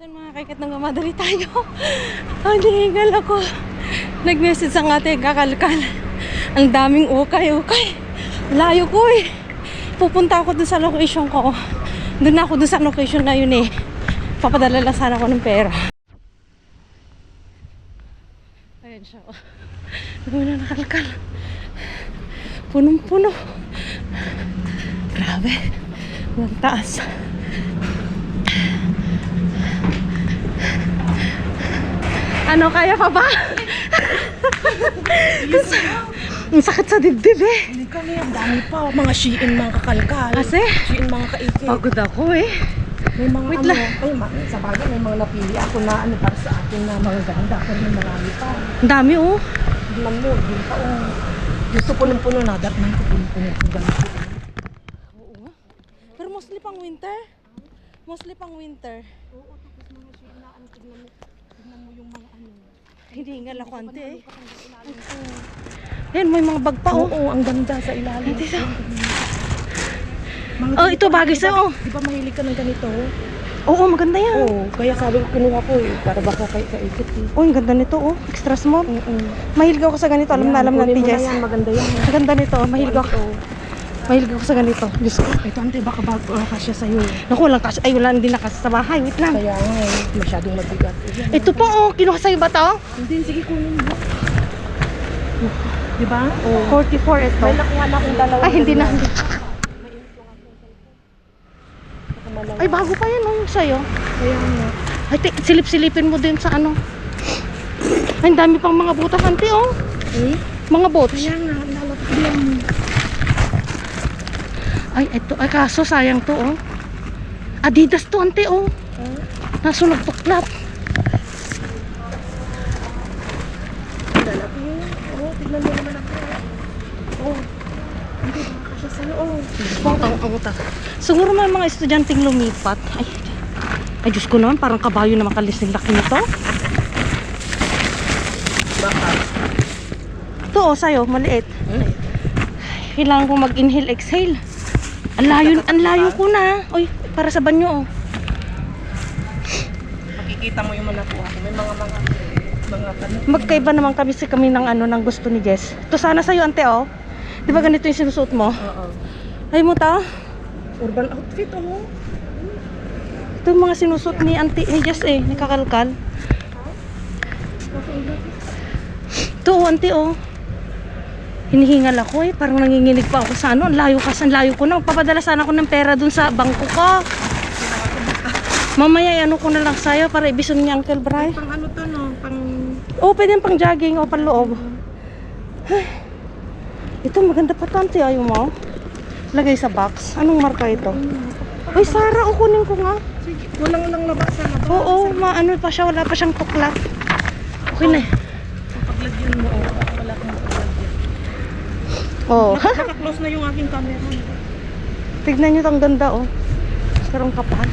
Saan mga kaikat nang mamadali tayo? Ang hihingal ako. Nag-message ang ate, kakalkal. Ang daming ukay-ukay. Layo ko eh. Pupunta ako dun sa location ko. Doon na ako dun sa location na yun eh. Papadala lang sana ako ng pera. Ayan siya. oh. Na nakalkal. Punong-puno. Grabe. Ang taas. Ano, kaya pa ba? Ang sakit sa dibdib eh. Hindi kami, ang dami pa. Mga shiin, mga kakalkal. Kasi, Shiin, mga kaiki. pagod ako eh. May mga Wait ano, lang. ay, ma- sa bagay, may mga napili ako na ano para sa akin na mga ganda. Pero may marami pa. Ang dami oh. Tignan mo, hindi pa oh. Gusto punong-puno na, dapat man ko punong-puno. Oo nga. Pero mostly pang winter. Mostly pang winter. Oo, tapos mga shiin na ano, tignan mo. Hindi nga ako ante eh. Ayan, may mga bag pa Oo, oh. ang ganda sa ilalim. Ito, ito. Mga Oh, ito bagay sa'yo oh. Di ba mahilig ka ng ganito? Oo, maganda yan. Oo, kaya sabi ko kinuha ko eh, para baka kay kaikit eh. Oh, ang ganda nito oh. Extra small. Oo. Mahilig ako sa ganito. Alam na alam ng TJs. yan, maganda yan. Ang ganda nito. Mahilig ako. Mahilig ako sa ganito. Diyos ko. Ito ante, baka bago uh, kasya sa'yo. Naku, walang kasi. Ay, wala hindi na kasi sa bahay. Wait lang. Kaya nga eh, masyadong mabigat. Ayan. Ito pa oh. Kinuha sa'yo ba to? Hindi, sige kunin mo. Di ba? Oo. 44 ito. May nakuha na akong dalawa. Ay, hindi na. Ay, bago pa yan oh. Sa'yo. Kaya nga. Ay, silip-silipin mo din sa ano. Ay, ang dami pang mga butas, ante, oh. Hmm? Mga bots. Kaya nga, lalapit lang. Ay, ito. Ay, kaso, sayang to, oh. Adidas to, ante, oh. Nasunog tuklap. Lalapit yun. Oo, tignan mo naman ako. Oo. Hindi, kasya sa'yo. Oo. Ang, utak. Siguro may mga estudyanteng lumipat. Ay, ay, Diyos ko naman, parang kabayo na makalising laki nito. Baka. Ito, oh, sa'yo, maliit. Hmm? Kailangan ko mag-inhale, exhale. Ang layo, ang layo ko na. Oy, para sa banyo, oh. Makikita mo yung mga nakuha ko. May mga mga mga ano. Magkaiba naman kami si kami ng ano ng gusto ni Jess. Ito sana sa'yo, ante, oh. Di ba ganito yung sinusuot mo? Oo. Ay mo ta. Urban outfit, oh. Ito yung mga sinusuot ni ante, ni Jess eh, ni Kakalkal. Ito, oh, ante, oh. Hinihingal ako eh. Parang nanginginig pa ako sa ano. Ang layo kasi, ang layo ko na. Papadala sana ako ng pera dun sa bangko ko. Mamaya, ano ko na lang sa'yo para ibison ni Uncle Bry. Pang ano to, no? Pang... Oo, pwede yung pang jogging o pang loob. Ay, ito maganda pa to, ante. Ayaw mo? Lagay sa box. Anong marka ito? Uy, Sara, o kunin ko nga. Sige, walang lang labas sa labas. Oo, maano pa siya. Wala pa siyang tukla. Okay na. eh. Papaglagyan mo, oh. Wala kang papaglagyan. Naka- Naka-close na yung aking camera. Tignan nyo, ang ganda, oh. Sarong kapal.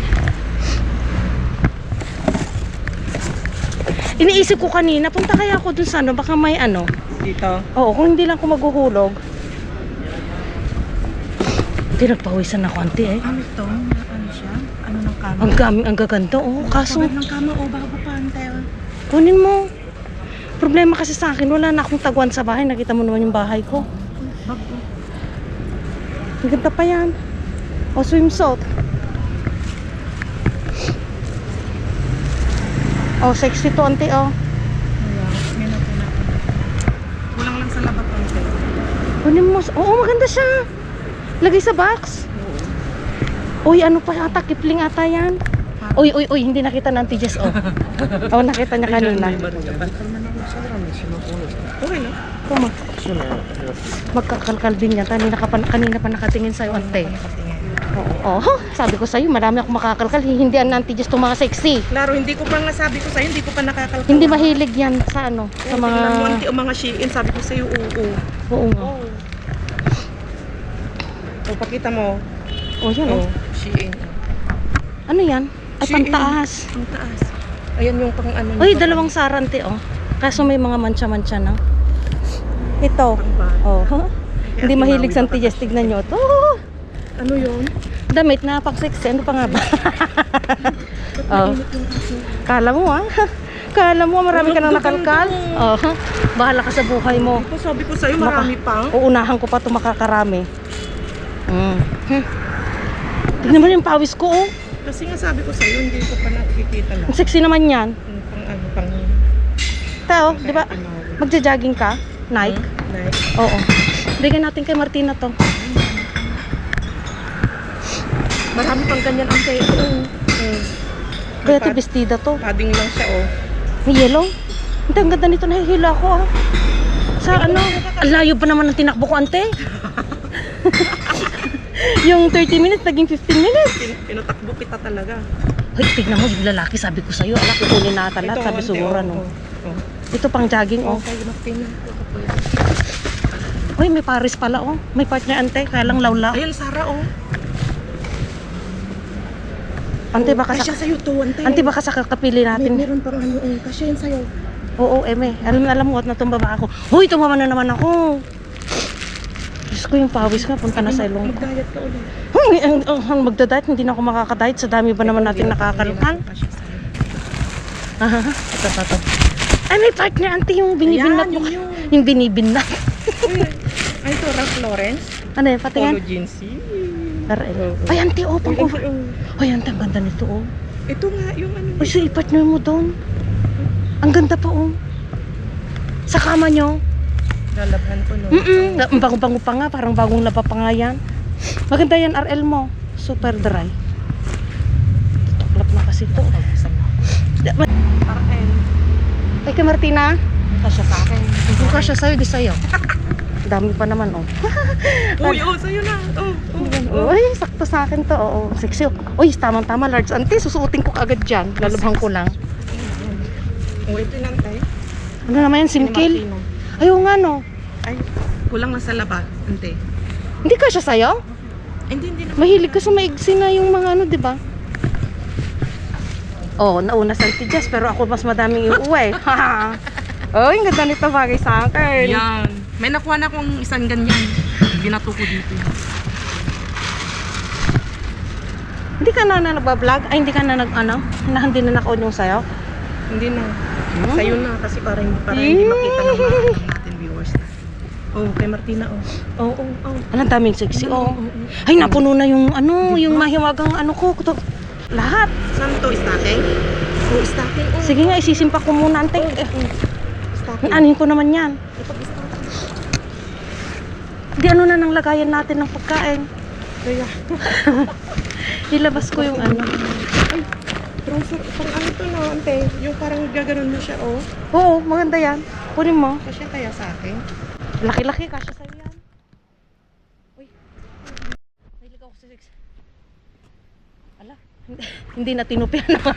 Iniisip ko kanina, punta kaya ako dun sa ano, baka may ano. Dito. Oo, kung hindi lang ako maghuhulog. Pinagpawisan ako, ante eh. Ano to? Na Ano siya? Ano ng camera? Ang gaming, ang gaganda, oh. Kaso, Kabit ng kama, oh. Baka papante. kunin mo. Problema kasi sa akin, wala na akong taguan sa bahay. Nakita mo naman yung bahay ko. Ang ganda pa yan. O, swimsuit. O, sexy to, oh. Nakuna ko. Kulang lang sa labat ante. Kunin mo. Oo, maganda siya. Lagay sa box. Uy, ano pa ata? Kipling ata yan. Uy, uy, uy, hindi nakita ng Jess, oh. oh, nakita niya kanina. Okay na. Tuma. Magkakalkal din yan. Kanina, ka pa, kanina pa nakatingin sa'yo, ante. Oo, oh, sabi ko sa'yo, marami ako makakalkal. Hindihan ng Jess itong mga sexy. Klaro, hindi ko pa nga sabi ko sa'yo, hindi ko pa nakakalkal. Hindi mahilig yan sa ano, sa Sa mga... mga... mga shiin, sabi ko sa'yo, oo. Oo nga. Oo. Oh, pakita mo. Oh, yan, oh. Oh, shiin. Ano yan? Ay, pantaas. Ang taas. Ayan yung pang ano. Uy, dalawang sarante, oh. Kaso may mga mancha-mancha na. Ito. Oh. Hindi mahilig sa Tijes. Tignan nyo. Ito. Ano yun? Damit na pag sexy. Ano pa nga ba? Oh. Kala mo ah. Kala mo marami ka nang nakalkal. Oh, bahala ka sa buhay mo. Ito sabi ko sa'yo, marami pa. Uunahan ko pa ito makakarami. Mm. Tignan mo yung pawis ko oh. Kasi nga sabi ko sa'yo, hindi ko pa nakikita lang. Ang sexy naman yan. Yung pang ano, pang... Tao, di ba? Magja-jogging ka? Nike? Nike. Oo. Bigyan natin kay Martina to. Marami pang ganyan ang tayo. Mm. Kaya ito bestida to. Padding lang siya, oh. May yellow. Hindi, ang ganda nito. Nahihila ako ah. Sa ano? Ang layo pa naman ng tinakbo ko, ante. yung 30 minutes, naging 15 minutes. Pin- Pinutakbo kita talaga. Hoy, tignan mo yung lalaki. Sabi ko sa'yo, alak, kukunin na ata lahat. Sabi siguro, oh, no. oh, oh. Ito pang jogging, oh. Okay, Martina. Hoy, may Paris pala, oh. May partner, ante. Kaya lang lawla. Ayan, Sara, oh. Ante, baka Kasya sa... sa'yo to, ante. Ante, baka sa kakapili May, natin. meron pang ano, eh. Kasya yan sa'yo. Oo, eme. Alam na alam mo, at natumbaba ako. Hoy, tumama na naman ako. Diyos ko yung pawis nga, punta na sa ilong ko. Mag-diet ka ulit. Ang, ang, ang magda-diet, hindi na ako makaka-diet. Sa dami ba naman natin sa'yo. Aha, ito, ito, ito. Ay, may partner, auntie, yung binibinat mo. yun yun. Yung binibinat. Ay, ito, Ralph Lawrence. ano yun, Polo patingin? jeans. RL. Ay, auntie, oh, pang over. Ay, auntie, ang ganda nito, oh. ito nga, yung ano. Uy, so i-partner mo doon. Ang ganda pa, oh. Sa kama nyo. Lalabhan ko, no? Mm-mm. Ang bago-bago pa nga, parang bagong laba pa nga yan. Maganda yan, RL mo. Super dry. Tuklap na kasi ito. Parang Ay, kay Martina. Kasya sa akin. Kung kasya sa'yo, di sa'yo. Dami pa naman, oh. Uy, oh, sa'yo na. Oh, oh, oh. Uy, sakto sa akin to. Oo, sexy. Uy, tamang-tama, large. Ante, susuotin ko kagad dyan. Lalubhang ko lang. Oh, ito lang, tay. Ano naman yan, simkil? Ayaw nga, no. Ay, kulang na sa laba, ante. Hindi kasya sa'yo? Ay, Hindi, hindi naman. Mahilig ka sa maigsi na yung mga ano, di ba? Oh, nauna sa Auntie Jess, pero ako mas madaming iuwi. oh, ang ganda nito bagay sa akin. Yan. May nakuha na akong isang ganyan. Binato ko dito. Hindi ka na, na nagbablog? Ay, hindi ka na nag, ano? Na, hindi na naka-on yung sayo? Hindi na. Hmm? Sa'yo na kasi para, para hindi makita ng mga ano natin viewers na. Oh, kay Martina, oh. Oh, oh, oh. Alam, daming sexy, oh. oh, oh. Ay, napuno na yung, ano, yung mahiwagang ano ko. Kuto. Lahat. Saan to? Stocking? Oh, stocking. Oh. Sige nga, isisimpa ko muna, ante. Eh, Stocking. anin ko naman yan. Ito, stocking. Di ano na nang lagayan natin ng pagkain. Kaya, Ilabas ko yung ano. parang, parang ano to no, ante? Yung parang gaganon mo siya, oh. Oo, maganda yan. Kunin mo. Kasi kaya sa akin. Laki-laki, kasya sa'yo yan. Uy. Mahilig ako sa sex. Ala, hindi na tinupian ako.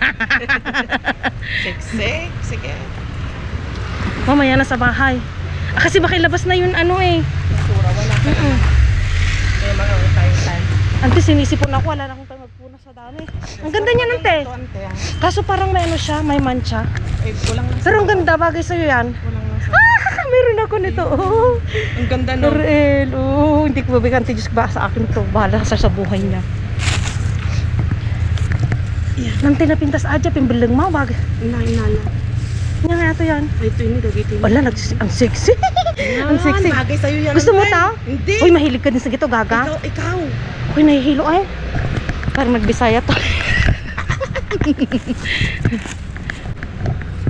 Sexy. Sige. Mamaya na sa bahay. Ah, kasi baka ilabas na yun ano eh. Nasura, wala ka Mm-mm. Eh, mga tayo tayo. Ante, sinisipon ako. Wala na akong tayo magpunas sa dami. Ang ganda niya ante. ah. Kaso parang may ano siya, may mancha. Eh, kulang na sa... Pero ang ganda, bagay sa'yo yan. Kulang na. Ah, meron ako nito. Oh. Ang ganda no. Ariel, oh, hindi ko babigyan Ante Diyos ba sa akin to. Bahala sa sa buhay niya. Nang tinapintas adya, pimbilang mo, wag. Ina, inala. Nga nga ito yan. Ay, ito yun, dagito yun. Wala, nags- ang sexy. ang sexy. Bagay sa'yo yan. Gusto mo to? Hindi. Uy, mahilig ka din sa gito, gaga. Ikaw, ikaw. Uy, nahihilo ay. Parang nagbisaya to.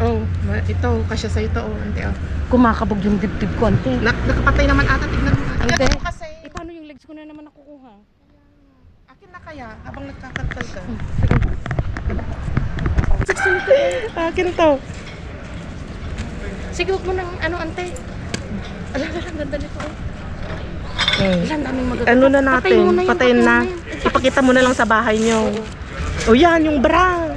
Oh, ito, kasya sa'yo to, oh, ante, oh. Kumakabog yung dibdib ko, ante. Nak nakapatay naman ata, tignan mo. Ante. Mo kasi. Eh, paano yung legs ko na naman nakukuha? Akin na kaya, habang nagkakatal ka. Akin to. Sige, huwag mo nang ano, ante. Ala, ala, ang ganda nito. oh. Ilan daming magaganda. Ano na Patayin natin? mo na yung Patayin na. patayin Ipakita mo na lang sa bahay nyo. O yan, yung bra.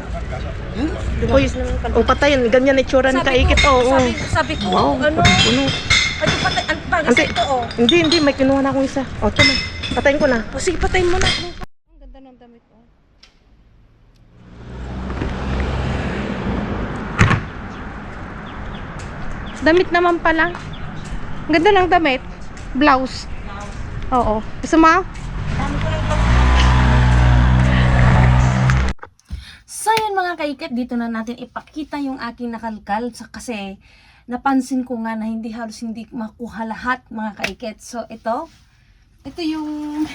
Uy, o patayin. Ganyan itsura ni Kaikit. Oo. Sabi, sabi ko, Wow, ano? Ano patay? Ang bagay Ante. sa ito, oh. Hindi, hindi. May kinuha na akong isa. O, tama. Patayin ko na. O sige, patayin mo na. Ang ganda ng damit, oh. Damit naman pala. Ang ganda ng damit. Blouse. Oo. Gusto mo? Yun mga kaikit, dito na natin ipakita yung aking nakalkal sa kasi napansin ko nga na hindi halos hindi makuha lahat mga kaikit. So ito, ito yung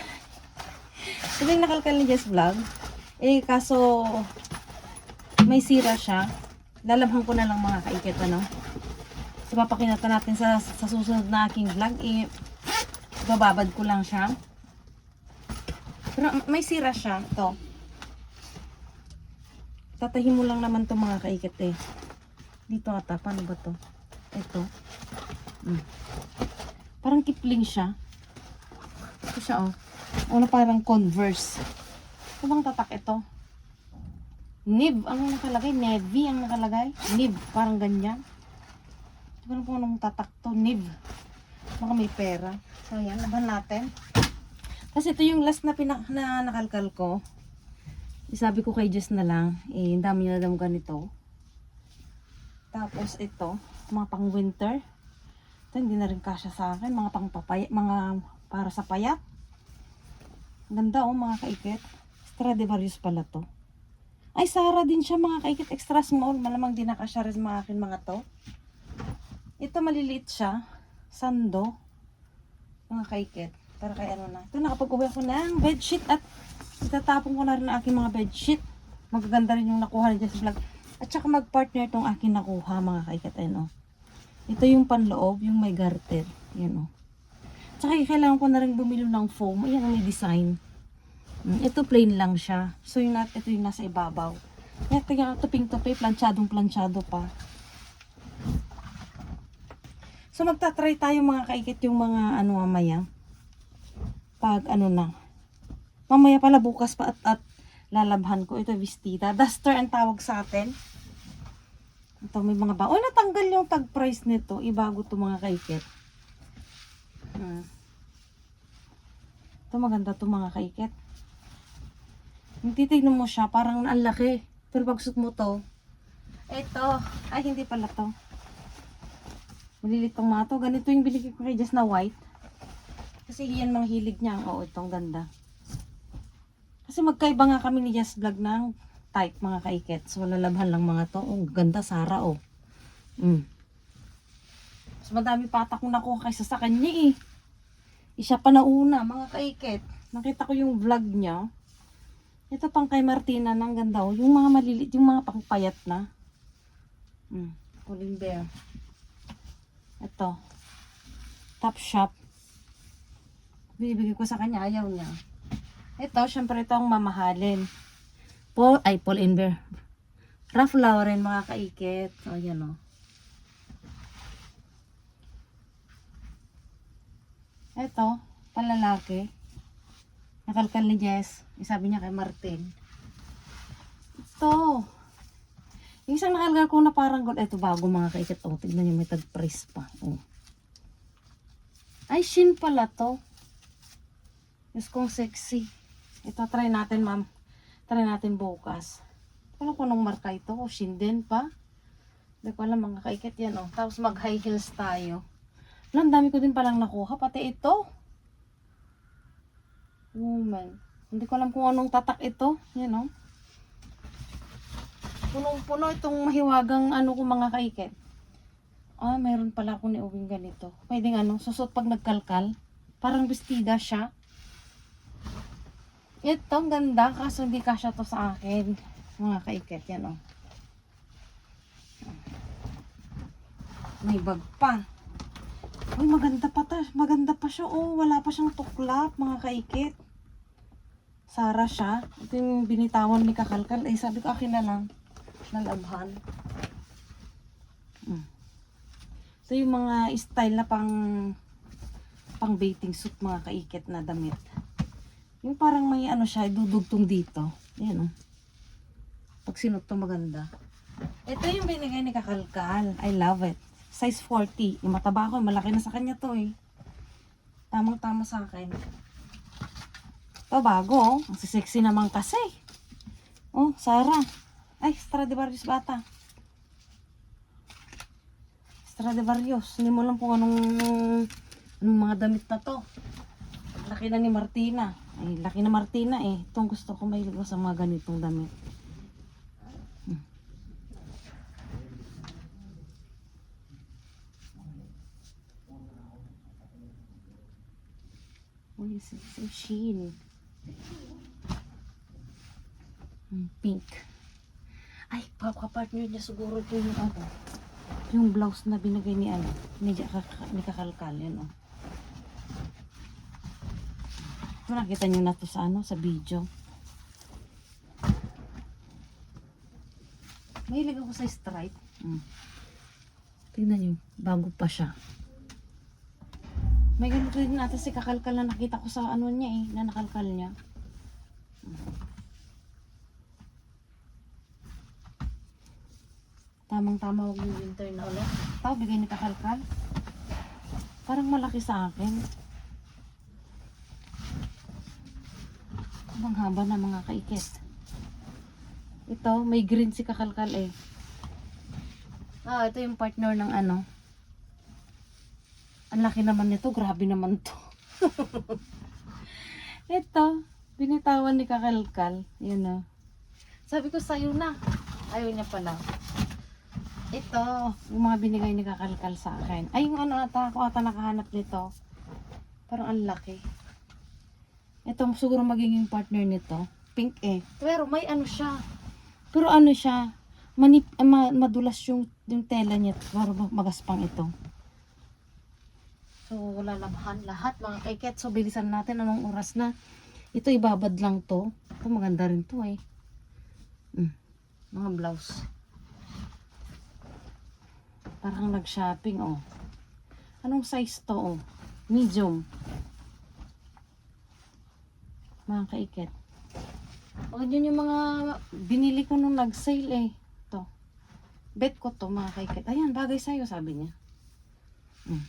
ito yung nakalkal ni Jess Vlog. Eh kaso may sira siya. Lalabhan ko na lang mga kaikit ano. So papakinata natin sa, sa susunod na aking vlog. Eh, bababad ko lang siya. Pero may sira siya. Ito. Tatahin mo lang naman to mga kaikit eh. Dito ata. Paano ba to? Ito. Mm. Parang kipling siya. Ito siya oh. Ano parang converse. Ito bang tatak ito? Nib. Ang nakalagay? Navy ang nakalagay? Nib. Parang ganyan. Ko alam kung anong tatak to. Nib. Baka may pera. So yan. Laban natin. Kasi ito yung last na, pinak na nakalkal ko. Sabi ko kay Jess na lang, eh, ang dami na daw ganito. Tapos ito, mga pang winter. Ito, hindi na rin kasya sa akin. Mga pang papaya, mga para sa payat. Ganda oh, mga kaikit. Stradivarius pala to. Ay, Sara din siya mga kaikit. Extra small. Malamang din nakasya rin mga akin mga to. Ito maliliit siya. Sando. Mga kaikit. Para kay ano na. Ito, nakapag-uwi ako ng bedsheet at itatapon ko na rin ang aking mga bedsheet. Magaganda rin yung nakuha ni Jess Vlog. At saka mag-partner tong aking nakuha mga kaikat. Ayun, oh. Ito yung panloob, yung may garter. Yan oh. Tsaka kailangan ko na rin bumili ng foam. Ayan ang may design. Mm, Ito plain lang siya. So yung nat ito yung nasa ibabaw. Ito yung tuping-tupi, planchadong planchado pa. So magta-try tayo mga kaikit yung mga ano mamaya. Pag ano na. Mamaya pala bukas pa at, at lalabhan ko. Ito vestida. Duster ang tawag sa atin. Ito may mga ba. Oh, natanggal yung tag price nito. Ibago to mga kaikit. Hmm. Ito maganda to mga kaikit. Yung titignan mo siya, parang ang laki. Pero pag mo to, ito, ay hindi pala to. Malilitong mga to. Ganito yung binigay ko kay Jess na white. Kasi yan mga hilig niya. Oo, itong ganda. Kasi magkaiba nga kami ni Jess Vlog ng type mga kaiket. So, lalabhan lang mga to. Oh, ganda, Sara, oh. Mm. Mas madami pata kong nakuha kaysa sa kanya eh. Isa pa na una, mga kaiket. Nakita ko yung vlog niya. Ito pang kay Martina, nang ganda oh. Yung mga malilit, yung mga pangpayat na. Mm. Colin Bear. Ito. Top shop. Bibigay ko sa kanya, ayaw niya. Ito, syempre ito ang mamahalin. Paul, ay, Paul Bear. Ralph Lauren, mga kaikit. O, yan o. Ito, palalaki. Nakalkal ni Jess. Sabi niya kay Martin. Ito. Yung isang nakalkal ko na parang gold. Ito, bago mga kaikit. O, tignan niyo, may tag-press pa. O. Ay, shin pala to. Diyos kong sexy. Ito, try natin, ma'am. Try natin bukas. Alam ko nung marka ito. O, shin din pa. Hindi ko alam, mga kaikit yan, oh. Tapos mag-high heels tayo. Ang dami ko din palang nakuha. Pati ito. Woman. Hindi ko alam kung anong tatak ito. Yan, oh. Punong-puno itong mahiwagang ano ko mga kaikit. Ah, meron pala ako ni Uwing ganito. Pwedeng ano, susot pag nagkalkal. Parang bestida siya. Ito, ang ganda. Kaso hindi kasya to sa akin. Mga kaiket, yan oh. May bag pa. Uy, maganda pa ta. Maganda pa siya. Oh, wala pa siyang tuklap, mga kaikit. Sara siya. Ito yung binitawan ni Kakalkal. Eh, sabi ko, akin na lang. Nalabhan. Mm. Ito yung mga style na pang pang bathing suit, mga kaikit na damit. Yung parang may ano siya, dudugtong dito. Yan oh. Pag sinot to maganda. Ito yung binigay ni Kakalkal. I love it. Size 40. Yung mataba ko, malaki na sa kanya to eh. Tamang-tama sa akin. Ito bago oh. Ang sexy naman kasi. Oh, Sarah. Ay, Stradivarius bata. Stradivarius. Hindi mo lang kung anong, anong mga damit na to. Laki na ni Martina. Ay, laki na Martina eh. Itong gusto ko mahilig ko sa mga ganitong damit. Hmm. What? So sheen. Hmm, pink. Ay, kapartner niya siguro ito yung ako. Yung blouse na binagay ni ano, ni, Jack, ni Kakalkal. Yan. Oh. Ito, nakita niyo na to sa ano, sa video. Mahilig ako sa stripe. Mm. Tingnan niyo, bago pa siya. May ganito din natin si Kakalkal na nakita ko sa ano niya eh, na nakalkal niya. Tamang-tama wag yung winter na ulit. Ito, bigay ni Kakalkal. Parang malaki sa akin. Ang haba na mga kaikit. Ito, may green si Kakalkal eh. Ah, ito yung partner ng ano. Ang laki naman nito, grabe naman to. ito, binitawan ni Kakalkal. Yun o. Sabi ko sa'yo na. Ayaw niya pala. Ito, yung mga binigay ni Kakalkal sa akin. Ay, yung ano ata, ako ata nakahanap nito. Parang ang laki. Ito, siguro magiging partner nito. Pink eh. Pero may ano siya. Pero ano siya, manip, ah, ma- madulas yung, yung tela niya. Ma- magaspang ito. So, wala labahan lahat mga kaiket. So, bilisan natin anong oras na. Ito, ibabad lang to. Ito, maganda rin to eh. Mm, mga blouse. Parang nag-shopping, oh. Anong size to, oh? Medium. Mga kaiket. O, yun yung mga binili ko nung nag-sale, eh. To. Bet ko to, mga kaiket. Ayan, bagay sa'yo, sabi niya. Mm.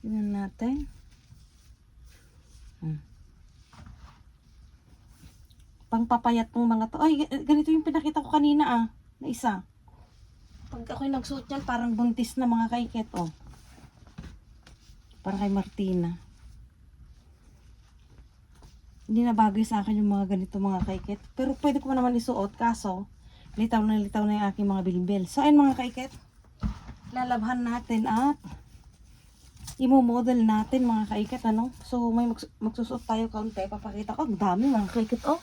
Tingnan natin. Hmm. Pangpapayat tong mga to. Ay, ga- ganito yung pinakita ko kanina ah. Na isa. Pag ako'y nagsuot yan, parang buntis na mga kaiket oh. Para kay Martina. Hindi na bagay sa akin yung mga ganito mga kaiket. Pero pwede ko naman isuot kaso litaw na litaw na yung aking mga bilbil. So ayun mga kaiket. Lalabhan natin at imo-model natin mga kaiket ano. So may magsu- magsusuot tayo kaunti. Papakita ko. Ang dami mga kaiket oh.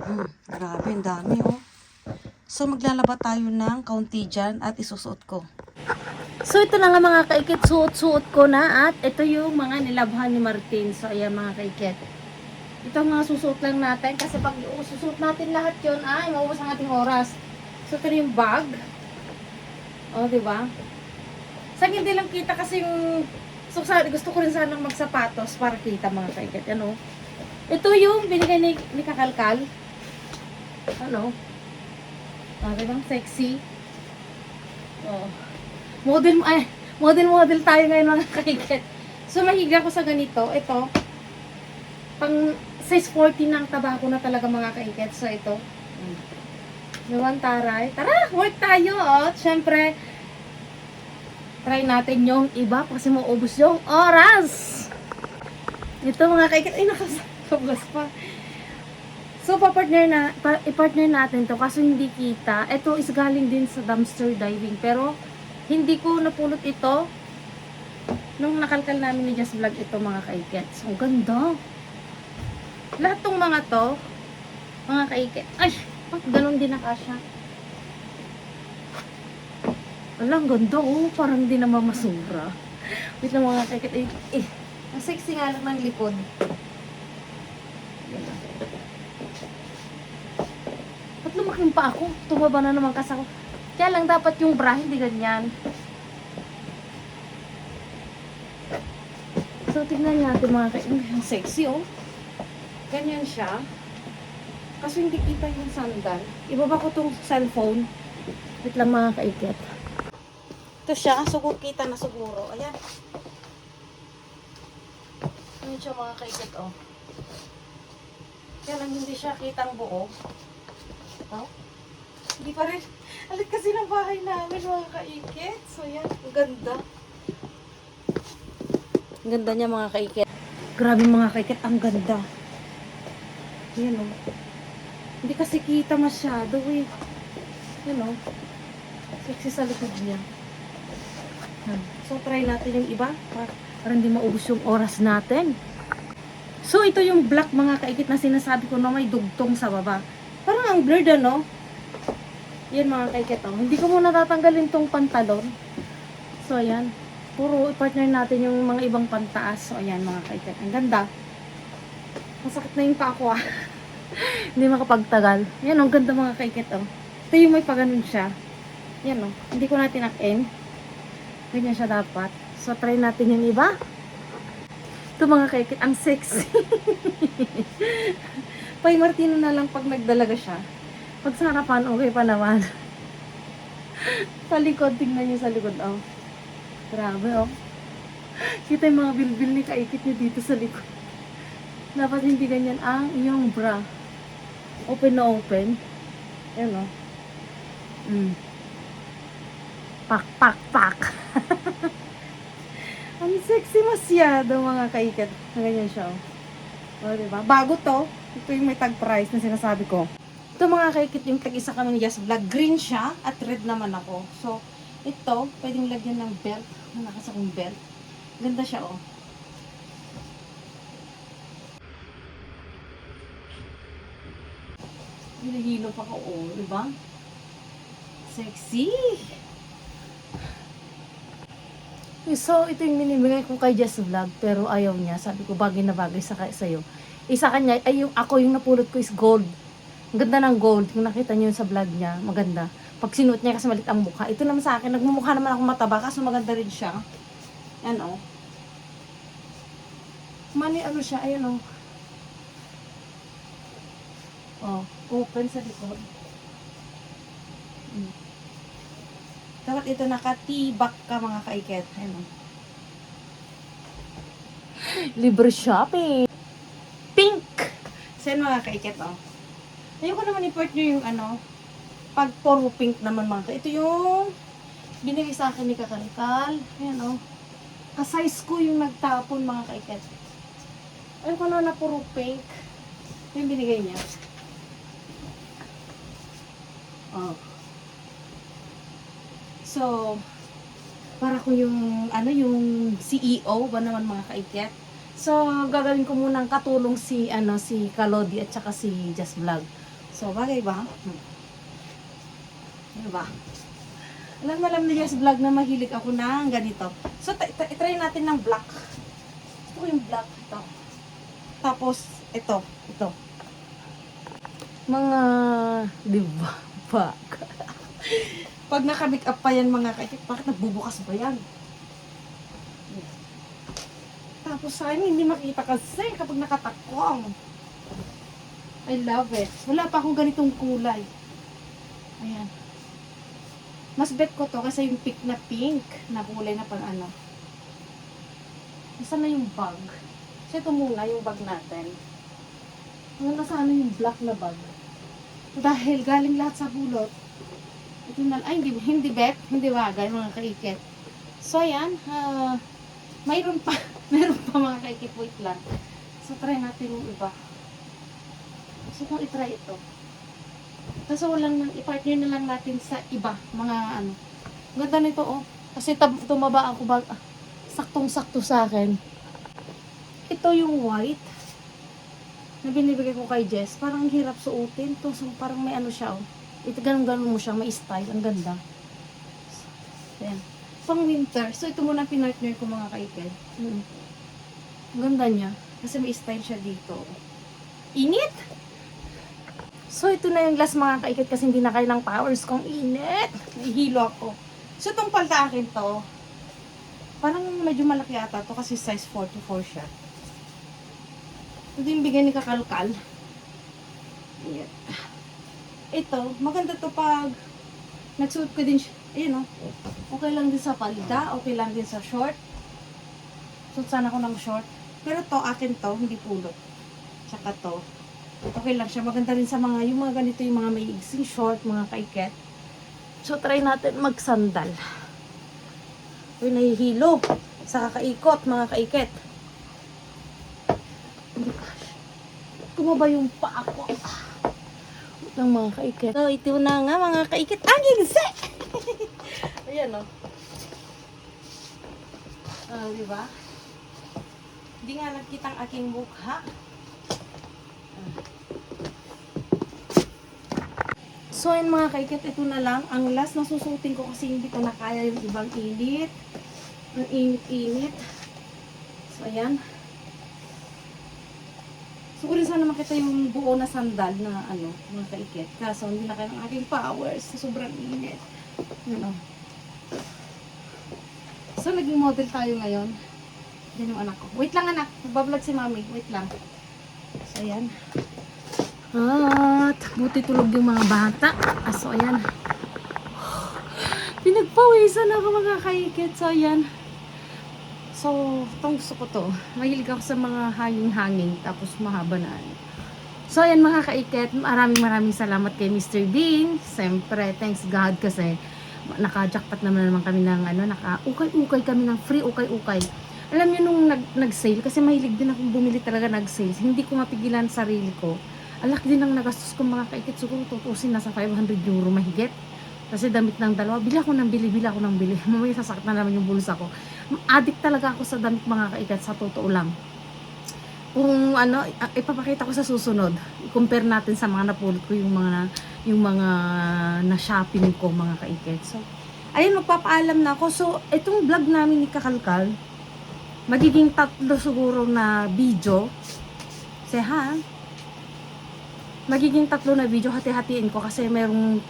Hmm, grabe, ang dami oh. So maglalaba tayo ng kaunti dyan at isusuot ko. So ito na nga mga kaikit, suot-suot ko na at ito yung mga nilabhan ni Martin. So ayan mga kaikit. Ito ang mga susuot lang natin kasi pag susuot natin lahat yun ay maubos ang ating oras. So ito yung bag. O, di ba? Sa hindi lang kita kasi yung so, gusto ko rin sanang magsapatos para kita mga kaikit. Ano? Ito yung binigay ni, ni Kakalkal. Ano? Sabi lang, sexy. Oh. Model, ay, model model tayo ngayon mga kaikit. So, mahiga ko sa ganito. Ito, pang size 40 ng tabako na talaga mga kaikit. So, ito. Yung taray. Tara, work tayo. Oh. Siyempre, try natin yung iba kasi maubos yung oras. Ito mga kaikit. Ay, nakasablas pa. So, pa-partner na, pa, i-partner natin to kasi hindi kita. Ito is galing din sa dumpster diving. Pero, hindi ko napulot ito nung nakalkal namin ni Just Vlog ito mga kaikets. Ang ganda. Lahat tong mga to, mga kaiket. Ay, oh, ganun din nakasya. Ang ganda oh. Parang di naman masura. Wait lang mga kaiket. Eh, eh, ang sexy nga lang ng likod. Ba't lumaking pa ako? Tumaba na naman kasi ako. Kaya lang dapat yung bra, hindi ganyan. So, tignan natin mga ka... Ang sexy, oh. Ganyan siya. Kaso hindi kita yung sandal. Ibaba ko tong cellphone. Wait lang mga kaikit. Ito siya. Sugot kita na siguro. Ayan. Ano siya mga kaikit, oh. Kaya lang hindi siya kitang buo. Ito. Hindi pa rin. Alit kasi ng bahay namin mga kaikit. So yan. Ang ganda. Ang ganda niya mga kaikit. Grabe mga kaikit. Ang ganda. Yan o. Hindi kasi kita masyado eh. Yan o. Sexy sa likod niya. Yan. So try natin yung iba. Pa- Para hindi maubos yung oras natin. So, ito yung black mga kaikit na sinasabi ko na may dugtong sa baba. Parang ang blurred ano? Yan mga kaikit oh. Hindi ko muna tatanggalin tong pantalon. So, ayan. Puro partner natin yung mga ibang pantaas. So, ayan mga kaikit. Ang ganda. Masakit na yung paa ko ah. Hindi makapagtagal. Yan, ang ganda mga kaikit, oh. Ito yung may paganon siya. Yan, oh. Hindi ko na tinakin. Ganyan siya dapat. So, try natin yung iba. Ito mga kaikit, ang sexy. Pay Martino na lang pag nagdalaga siya. Pag sa harapan, okay pa naman. sa likod, tingnan niyo sa likod, oh. Grabe, oh. Kita yung mga bilbil ni kaikit niyo dito sa likod. Dapat hindi ganyan ang iyong bra. Open na open. Yan o. Mm. Pak, pak, pak. ang sexy masyado mga kaikat. Na ganyan siya o. O, diba? Bago to. Ito yung may tag price na sinasabi ko. Ito mga kaikit yung tag isa kami ni Jazz Vlog. Green siya at red naman ako. So, ito, pwedeng lagyan ng belt. Malakas akong belt. Ganda siya oh. Hinahilo pa ko, oh, di ba? Sexy! So, ito yung minimigay ko kay Jess Vlog, pero ayaw niya. Sabi ko, bagay na bagay sa sa'yo. Isa kanya, ay yung ako yung napulot ko is gold. Ang ganda ng gold. Kung nakita niyo sa vlog niya, maganda. Pag sinuot niya kasi malit ang mukha. Ito naman sa akin, nagmumukha naman ako mataba, kaso maganda rin siya. Yan oh. Mani ano siya, ayan oh. Oh, open sa likod. Mm. Dapat ito nakatibak ka mga kaiket. Ano? Libre shopping. Pink! Saan mga kaiket, oh? Ayoko naman i-partner yung ano, pag puro pink naman mga ka. Ito yung binigay sa akin ni Kakalkal. Ayan, oh. Ka-size ko yung nagtapon mga kaiket. Ayoko na na puro pink. Yung binigay niya. Oh. So, para ko yung, ano, yung CEO ba naman mga kaiket. So, gagawin ko munang katulong si, ano, si Kalodi at saka si Just Vlog. So, bagay ba? Hmm. Ano ba? Alam mo alam na Just Vlog na mahilig ako ng ganito. So, try natin ng black. Ko yung black. Ito. Tapos, ito. Ito. Mga, di ba? Bag. Pag naka-make up pa yan mga kaikit, bakit nagbubukas ba yan? Tapos sa hindi makita kasi kapag nakatakong. I love it. Wala pa akong ganitong kulay. Ayan. Mas bet ko to kasi yung pink na pink na kulay na pang ano. Nasaan na yung bag? So ito muna yung bag natin. Ano sana yung black na bag? Dahil galing lahat sa bulot. Ito na, ay hindi, hindi bet, hindi wagay mga kaikit. So ayan, ah, mayroon pa, mayroon pa mga kaikit, wait lang. So try natin yung iba. So kung itry ito. Kaso walang nang i-partner na lang natin sa iba, mga ano. Ganda nito oh. Kasi tab tumaba ako bag ah, saktong-sakto sa akin. Ito yung white na binibigay ko kay Jess. Parang ang hirap suotin. to so, parang may ano siya oh. Ito ganun-ganun mo siya, may style. Ang ganda. Ayan. Pang winter. So ito muna pinartner ko mga kaikel. Mm. Ang ganda niya. Kasi may style siya dito. Init! So, ito na yung last mga kaikit kasi hindi na kaya ng powers kong init. Nahihilo ako. So, itong palda akin to, parang medyo malaki ata to kasi size 44 siya. Ito yung bigay ni Kakalkal. Ayan. Ito, maganda to pag nagsuot ko din siya. Ayan o. Okay lang din sa palda, okay lang din sa short. Suot sana ko ng short. Pero to, akin to, hindi pulot. Tsaka to, okay lang siya. Maganda rin sa mga, yung mga ganito, yung mga may igsing short, mga kaiket. So, try natin magsandal. Uy, nahihilo. Sa kakaikot, mga kaiket. Kumaba yung paa ko. ng mga kaiket. So, ito na nga mga kaiket. Ang igsi! Ayan, o. Oh. Ah, di ba? Hindi nga nakita ang aking mukha. So, ayun mga kaikit, ito na lang. Ang last na susutin ko kasi hindi ko na kaya yung ibang init. Ang init-init. So, ayan. So, ko sana makita yung buo na sandal na ano, mga kaikit. Kaso, hindi na kaya ng aking powers. Sobrang init. Ano. So, naging model tayo ngayon. Yan yung anak ko. Wait lang anak. Magbablog si mami. Wait lang. So, ayan. At, buti tulog yung mga bata. Ah, so, ayan. Pinagpawisan ako mga kaikit. So, ayan. So, gusto ko to. Mahilig ako sa mga hanging-hanging. Tapos, mahaba na ano. So, ayan mga kaikit. Maraming maraming salamat kay Mr. Bean. Siyempre, thanks God kasi naka-jackpot naman naman kami ng ano, naka-ukay-ukay kami ng free ukay-ukay. Alam niyo nung nag, nag-sale, kasi mahilig din akong bumili talaga nag-sale. Hindi ko mapigilan sarili ko. Alak din ang nagastos ko mga kaikit. Siguro tutusin nasa 500 euro mahigit. Kasi damit ng dalawa. Bili ako ng bili, bili ako ng bili. Mamaya sasakit na naman yung bulsa ko. Addict talaga ako sa damit mga kaikit. Sa totoo lang. Kung ano, ah, ipapakita ko sa susunod. I-compare natin sa mga napulot ko yung mga yung mga na shopping ko mga kaikit. So, ayun, magpapaalam na ako. So, itong vlog namin ni Kakalkal, magiging tatlo siguro na video. Say ha? Magiging tatlo na video, hati-hatiin ko kasi merong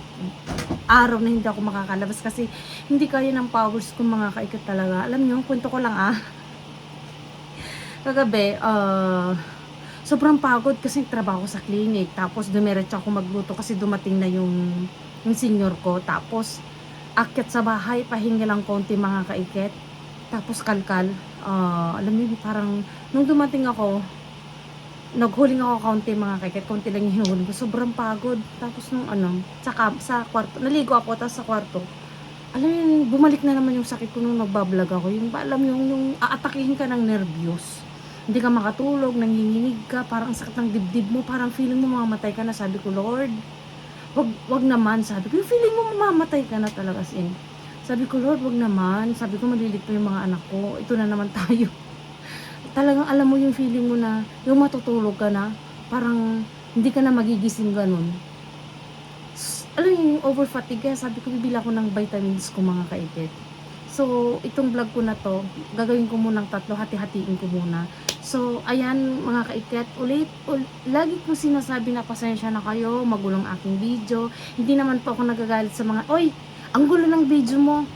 araw na hindi ako makakalabas kasi hindi kaya ng powers ko mga kaikit talaga. Alam niyo, kwento ko lang ah. Kagabi, uh, sobrang pagod kasi trabaho sa clinic. Tapos dumiretso ako magluto kasi dumating na yung, yung senior ko. Tapos akyat sa bahay, pahinga lang konti mga kaikit. Tapos kalkal. Uh, alam niyo, parang nung dumating ako, naghuling ako kaunti mga kaikit. Konti lang yung hinuhuling ko. Sobrang pagod. Tapos nung ano, sa, sa kwarto, naligo ako, tapos sa kwarto, alam mo bumalik na naman yung sakit ko nung nagbablog ako. Yung, alam yung, yung aatakihin ka ng nervyos hindi ka makatulog, nanginginig ka, parang ang sakit ng dibdib mo, parang feeling mo mamamatay ka na. Sabi ko, Lord, wag, wag naman. Sabi ko, feeling mo mamamatay ka na talaga as in. Sabi ko, Lord, wag naman. Sabi ko, malilig pa yung mga anak ko. Ito na naman tayo. Talagang alam mo yung feeling mo na, yung matutulog ka na, parang hindi ka na magigising ganun. Alam yung over fatigue, sabi ko, bibila ko ng vitamins ko mga kaikit. So, itong vlog ko na to, gagawin ko munang tatlo, hati-hatiin ko muna. So, ayan mga kaiket, ulit, ul- lagi ko sinasabi na pasensya na kayo, magulong aking video. Hindi naman po ako nagagalit sa mga, oy, ang gulo ng video mo.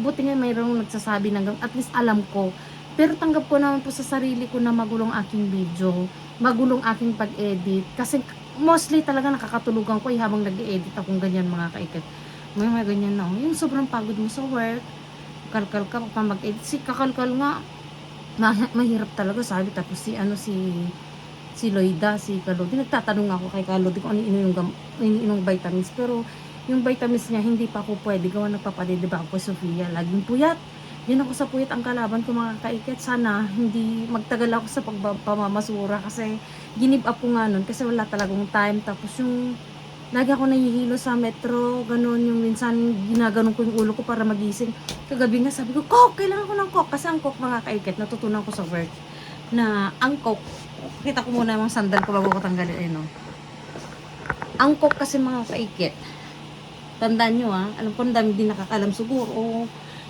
Buti nga mayroong nagsasabi ng, at least alam ko. Pero tanggap ko naman po sa sarili ko na magulong aking video, magulong aking pag-edit. Kasi mostly talaga nakakatulugan ko eh, habang nag-edit akong ganyan mga kaiket. May mga ganyan na, oh. yung sobrang pagod mo sa work, kalkal ka pa mag-edit. Si kakalkal nga, ma- mahirap talaga sabi tapos si ano si si Loida, si Kalodi, nagtatanong ako kay Kalodi kung ano gam- iniinom vitamins pero yung vitamins niya hindi pa ako pwede gawa nagpapadede ba ako Sofia laging puyat yan ako sa puyat ang kalaban ko mga kaiket sana hindi magtagal ako sa pagpamamasura kasi ginib up ko nga nun kasi wala talagang time tapos yung lagi ako nahihilo sa metro ganun yung minsan ginaganon ko yung ulo ko para magising kagabi nga sabi ko, Coke, kailangan ko ng Coke. Kasi ang Coke mga kaikit, natutunan ko sa work na ang Coke, kita ko muna yung sandal ko bago ko tanggalin, eh, no? Ang Coke kasi mga kaikit, tandaan nyo ah, alam ko ang dami din nakakalam siguro, o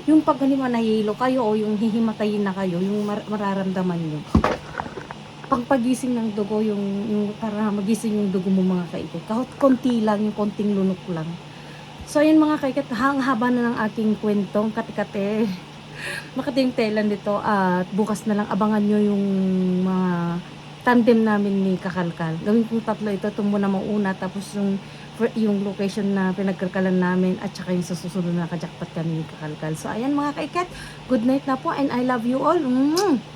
yung pag halimbawa nahihilo kayo o yung hihimatayin na kayo, yung mar- mararamdaman nyo. Pag pagising ng dugo, yung, yung para magising yung dugo mo mga kaikit, kahit konti lang, yung konting lunok lang, So, ayun mga kaikat, hang haba na ng aking kwentong katikate. Makati yung telan dito at bukas na lang abangan nyo yung mga tandem namin ni Kakalkal. Gawin kong tatlo ito, ito muna mauna tapos yung yung location na pinagkalkalan namin at saka yung sa susunod na kajakpat kami Kakalkal. So, ayan mga kaikat, good night na po and I love you all. Mm.